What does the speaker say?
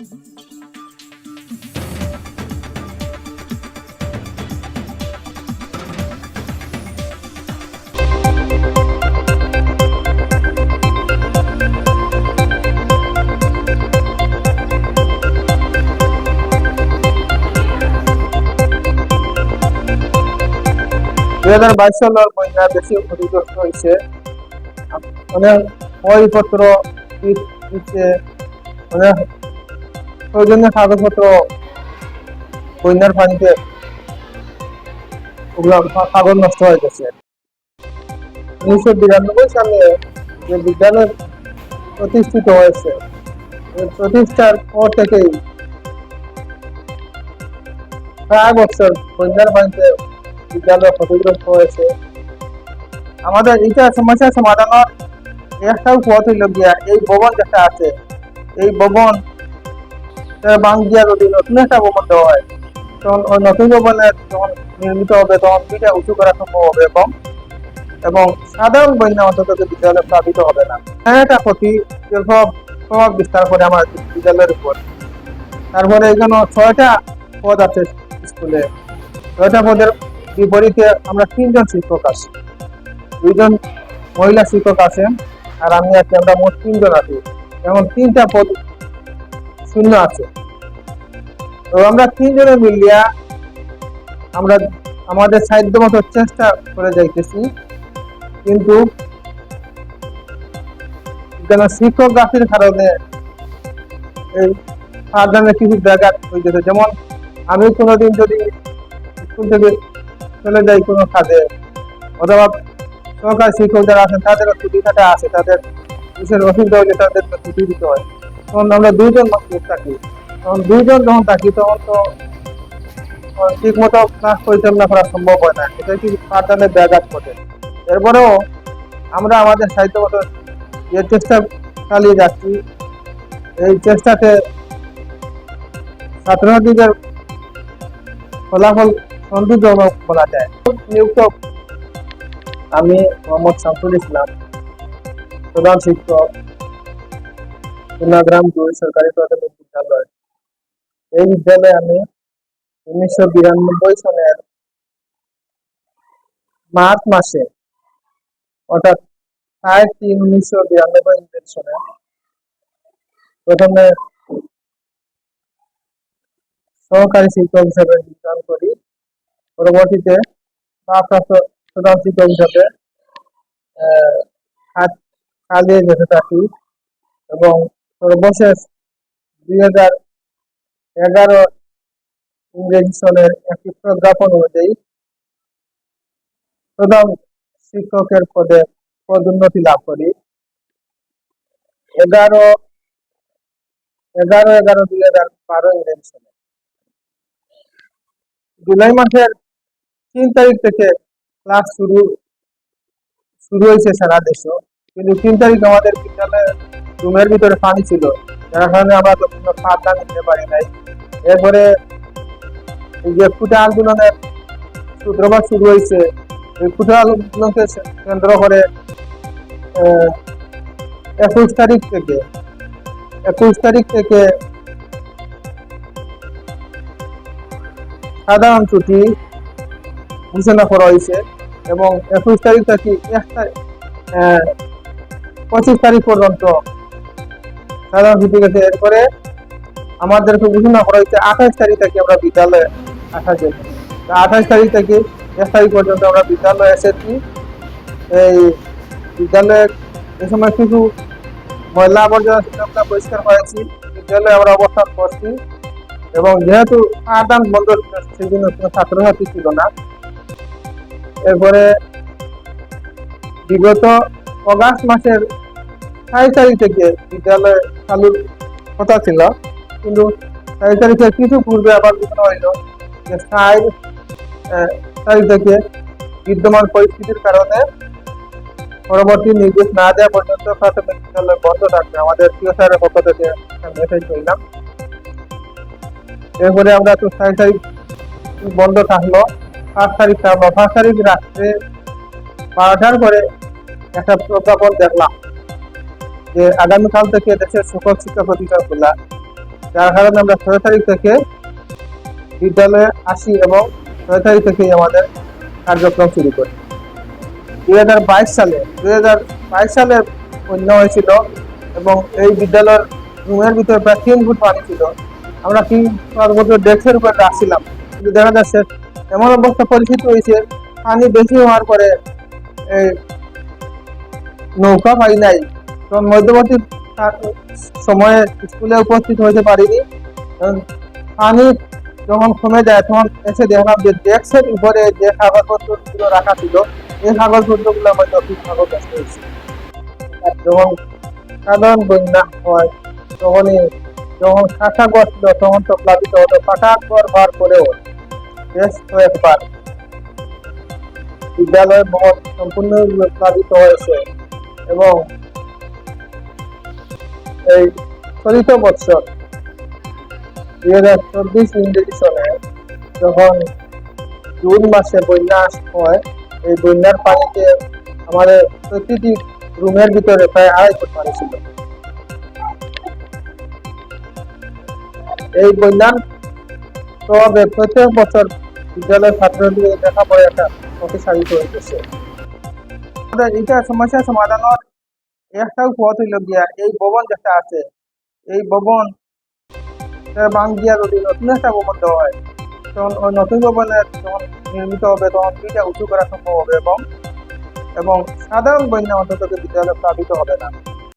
দুই হাজার বাইশ সালের বন্যা বেশি ক্ষতিগ্রস্ত হয়েছে অনেক বইপত্র ইট দিচ্ছে অনেক প্রয়োজনীয় কাগজপত্র বন্যার পানিতে কাগজ নষ্ট হয়ে গেছে। উনিশশো বিরানব্বই সালে যে বিদ্যালয় প্রতিষ্ঠিত হয়েছে প্রতিষ্ঠার পর থেকেই প্রায় বছর বন্যার পানিতে বিদ্যালয় ক্ষতিগ্রস্ত হয়েছে। আমাদের এটা সমস্যা সমাধানের একটাও পথ হইল গিয়া এই ভবন যেটা আছে, এই ভবন বাঙ্গিয়া যদি নতুন একটা ভবন দেওয়া হয়, তখন ওই নতুন ভবনে যখন নির্মিত হবে, তখন দুইটা উঁচু করা সম্ভব হবে এবং এবং সাধারণ বন্যা অন্তত বিদ্যালয় প্লাবিত হবে না একটা ক্ষতি প্রভাব প্রভাব বিস্তার করে আমার বিদ্যালয়ের উপর তারপরে এখানে ছয়টা পদ আছে স্কুলে। ছয়টা পদের বিপরীতে আমরা তিনজন শিক্ষক আছি। দুইজন মহিলা শিক্ষক আছেন আর আমি আছি আমরা মোট তিনজন আছি। এবং তিনটা পদ শূন্য আছে। তো আমরা তিনজনে মিলিয়া আমরা আমাদের সাধ্য মতো চেষ্টা করে যাইতেছি। কিন্তু কেন শিক্ষক গাছের কারণে এই পাঠদানের কিছু জায়গা হইতেছে যেমন আমি কোনোদিন যদি স্কুল থেকে চলে যাই কোনো কাজে, অথবা সরকারি শিক্ষক যারা আছেন, তাদেরও ছুটি খাটা আছে, তাদের বিশেষ অসুবিধা হলে তাদেরকে ছুটি দিতে হয়। তখন আমরা দুইজন মাত্র থাকি। তখন দুইজন যখন থাকি, তখন তো ঠিক মতো ক্লাস পরিচালনা করা সম্ভব হয় না। এটা কি পাঠদানের ব্যাঘাত ঘটে? এরপরেও আমরা আমাদের সাহিত্য মতো যে চেষ্টা চালিয়ে যাচ্ছি, এই চেষ্টাতে ছাত্রছাত্রীদের ফলাফল সন্তোষজনক বলা যায়। নিযুক্ত আমি মোহাম্মদ শামসুল ইসলাম, প্রধান শিক্ষক। পুনাগ্রাম দুই সরকারি প্রাথমিক বিদ্যালয়। এই বিদ্যালয়ে আমি উনিশশো বিরানব্বই সনের মার্চ মাসে, অর্থাৎ চার তিন উনিশশো বিরানব্বই ইংরেজি প্রথমে সহকারী শিক্ষক হিসেবে যোগদান করি। পরবর্তীতে ভারপ্রাপ্ত শিক্ষক হিসেবে কাজ যেতে থাকি এবং সর্বশেষ দুই হাজার এগারো ইংরেজি সনের একটি প্রজ্ঞাপন অনুযায়ী প্রধান শিক্ষকের পদে পদোন্নতি লাভ করি। এগারো এগারো এগারো দুই হাজার বারো ইংরেজি সনে। জুলাই মাসের তিন তারিখ থেকে ক্লাস শুরু শুরু হয়েছে সারা দেশে। কিন্তু তিন তারিখ আমাদের বিদ্যালয়ের রুমের ভিতরে পানি ছিল। যার কারণে আমরা কোনো পাঠদান নিতে পারি নাই। এরপরে যে ফুটে আন্দোলনের সূত্রপাত শুরু হয়েছে, এই ফুটে আন্দোলনকে কেন্দ্র করে একুশ তারিখ থেকে, একুশ তারিখ থেকে সাধারণ ছুটি ঘোষণা করা হয়েছে এবং একুশ তারিখ থেকে এক তারিখ পঁচিশ তারিখ পর্যন্ত সাধারণ ছুটি গেছে এরপরে আমাদেরকে ঘোষণা করা হয়েছে আঠাশ তারিখ থেকে আমরা বিদ্যালয়ে আসা যাবে আঠাশ তারিখ থেকে এক তারিখ পর্যন্ত আমরা বিদ্যালয়ে এসেছি। এই বিদ্যালয়ে এ সময় কিছু ময়লা আবর্জনা আমরা পরিষ্কার করেছি। বিদ্যালয়ে আমরা অবস্থান করছি। এবং যেহেতু পাঠদান বন্ধ সেই জন্য কোনো ছাত্রছাত্রী ছিল না। এরপরে বিগত অগাস্ট মাসের ছয় তারিখ থেকে বিদ্যালয় চালুর কথা ছিল কিন্তু ছয় তারিখের কিছু পূর্বে আবার ঘোষণা হইল যে আহ, তারিখ থেকে বিদ্যমান পরিস্থিতির কারণে পরবর্তী নির্দেশ না দেওয়া পর্যন্ত প্রাথমিক বিদ্যালয় বন্ধ থাকবে। আমাদের প্রিয় স্যারের পক্ষ থেকে মেসেজ করলাম এরপরে আমরা তো ছয় তারিখ বন্ধ থাকল। পাঁচ তারিখ থাকল। পাঁচ তারিখ রাত্রে বারোটার পরে একটা প্রজ্ঞাপন দেখলাম। যে আগামীকাল থেকে দেশের সকল শিক্ষা প্রতিষ্ঠানগুলা, যার কারণে আমরা ছয় তারিখ থেকে বিদ্যালয়ে আসি এবং ছয় তারিখ থেকেই আমাদের কার্যক্রম শুরু করি। দুই হাজার বাইশ সালে, দুই হাজার বাইশ সালে বন্যা হয়েছিল এবং এই বিদ্যালয়ের রুমের ভিতরে প্রায় তিন ফুট পানি ছিল। আমরা তিন পাঁচ বছর ডেস্কের উপরে রাখছিলাম কিন্তু দেখা যাচ্ছে এমন অবস্থা পরিচিত হয়েছে, পানি বেশি হওয়ার পরে নৌকা পাই নাই। তখন মধ্যবর্তী সময়ে স্কুলে উপস্থিত হতে পারিনি। কারণ পানি যখন কমে যায়, তখন এসে দেখলাম যে ডেস্কের উপরে যে কাগজপত্রগুলো রাখা ছিল, এই কাগজপত্রগুলোর মধ্যে অফিস কাগজ ব্যস্ত হয়েছে। যখন সাধারণ বন্যা হয়, তখনই যখন কাঁচা ঘর ছিল, তখন তো প্লাবিত হতো। কাঁচা ঘর হওয়ার পরেও বেশ কয়েকবার বিদ্যালয় ভবন সম্পূর্ণ প্লাবিত হয়েছে এবং এই চলিত বছর দুই হাজার চব্বিশ ইংরেজি সনে যখন জুন মাসে বন্যা হয়, এই বন্যার পানিতে আমাদের প্রতিটি রুমের ভিতরে প্রায় আড়াই ফুট পানি ছিল। এই বন্যার প্রভাবে প্রত্যেক বছর বিদ্যালয়ের ছাত্রদের দেখা পড়ে একটা প্রতিসারিত হইতেছে। এটা সমস্যা সমাধানের একটাও পথ হইল গিয়া এই ভবন যেটা আছে, এই ভবন বাঙ্গিয়া যদি নতুন একটা ভবন দেওয়া হয়, তখন ওই নতুন ভবনের যখন নির্মিত হবে, তখন দুইটা উঁচু করা সম্ভব হবে এবং এবং সাধারণ বন্যা অন্তত বিদ্যালয় প্লাবিত হবে না।